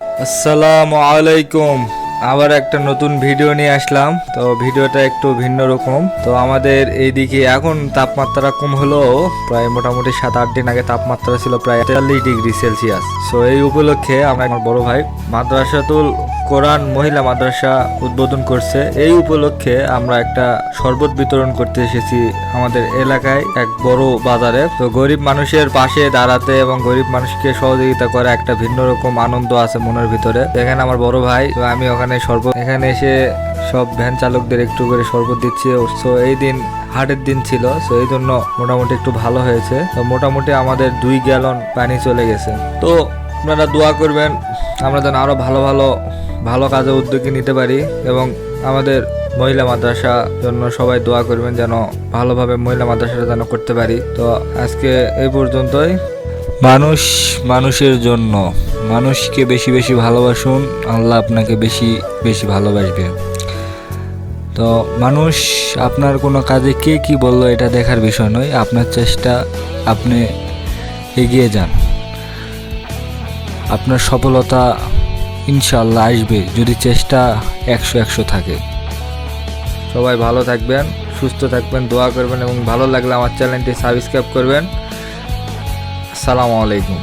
আসসালামু আলাইকুম। আবার একটা নতুন ভিডিও নিয়ে আসলাম। তো ভিডিওটা একটু ভিন্ন রকম। তো আমাদের এইদিকে এখন তাপমাত্রা কম হলো প্রায় মোটামুটি সাত আট দিন আগে তাপমাত্রা ছিল প্রায় তেতাল্লিশ ডিগ্রি সেলসিয়াস। সো এই উপলক্ষে আমরা আমার বড় ভাই মাদ্রাসাতুল কোরআন মহিলা মাদ্রাসা উদ্বোধন করছে। এই উপলক্ষে আমরা একটা শরবত বিতরণ করতে এসেছি আমাদের এলাকায় এক বড় বাজারে। তো গরিব মানুষের পাশে দাঁড়াতে এবং গরিব মানুষকে সহযোগিতা করা একটা ভিন্ন রকম আনন্দ আছে মনের ভিতরে। এখানে আমার বড় ভাই, তো আমি ওখানে শরবত, এখানে এসে সব ভ্যান চালকদের একটু করে শরবত দিচ্ছি। তো এই দিন হাটের দিন ছিল, তো এই জন্য মোটামুটি একটু ভালো হয়েছে। তো মোটামুটি আমাদের দুই গ্যালন পানি চলে গেছে। তো আপনারা দোয়া করবেন, আমরা যেন আরও ভালো ভালো ভালো কাজে উদ্যোগী নিতে পারি এবং আমাদের মহিলা মাদ্রাসা জন্য সবাই দোয়া করবেন যেন ভালোভাবে মহিলা মাদ্রাসাটা যেন করতে পারি। তো আজকে এই পর্যন্তই। মানুষ মানুষের জন্য। মানুষকে বেশি বেশি ভালোবাসুন, আল্লাহ আপনাকে বেশি বেশি ভালোবাসবে। তো মানুষ, আপনার কোনো কাজে কে কি বলল এটা দেখার বিষয় নয়, আপনার চেষ্টা, আপনি এগিয়ে যান। আপনার সফলতা ইনশাল্লাহ আসবে যদি চেষ্টা একশো একশো থাকে। সবাই ভালো থাকবেন, সুস্থ থাকবেন, দোয়া করবেন এবং ভালো লাগলে আমার চ্যানেলটি সাবস্ক্রাইব করবেন। আসসালামু আলাইকুম।